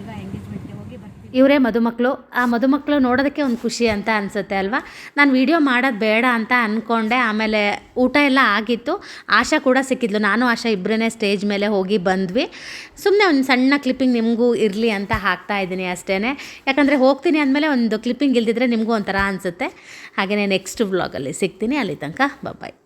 ಈಗ ಎಂಗೇಜ್ಮೆಂಟ್ಗೆ ಹೋಗಿ ಬರ್ತೀವಿ
ಇವರೇ ಮದುಮಕ್ಕಳು ಆ ಮದುಮಕ್ಕಳು ನೋಡೋದಕ್ಕೆ ಒಂದು ಖುಷಿ ಅಂತ ಅನಿಸುತ್ತೆ ಅಲ್ವಾ? ನಾನು ವಿಡಿಯೋ ಮಾಡೋದು ಬೇಡ ಅಂತ ಅಂದ್ಕೊಂಡೆ ಆಮೇಲೆ ಊಟ ಎಲ್ಲ ಆಗಿತ್ತು. ಆಶಾ ಕೂಡ ಸಿಕ್ಕಿದ್ಲು. ನಾನು ಆಶಾ ಇಬ್ಬರೇ ಸ್ಟೇಜ್ ಮೇಲೆ ಹೋಗಿ ಬಂದ್ವಿ. ಸುಮ್ಮನೆ ಒಂದು ಸಣ್ಣ ಕ್ಲಿಪ್ಪಿಂಗ್ ನಿಮಗೂ ಇರಲಿ ಅಂತ ಹಾಕ್ತಾ ಇದ್ದೀನಿ ಅಷ್ಟೇ ಯಾಕಂದರೆ ಹೋಗ್ತೀನಿ ಅಂದಮೇಲೆ ಒಂದು ಕ್ಲಿಪ್ಪಿಂಗ್ ಇಲ್ದಿದ್ರೆ ನಿಮಗೂ ಒಂಥರ ಅನಿಸುತ್ತೆ. ಹಾಗೆಯೇ ನೆಕ್ಸ್ಟ್ ವ್ಲಾಗಲ್ಲಿ ಸಿಗ್ತೀನಿ. ಅಲ್ಲಿ ತನಕ ಬಾಯ್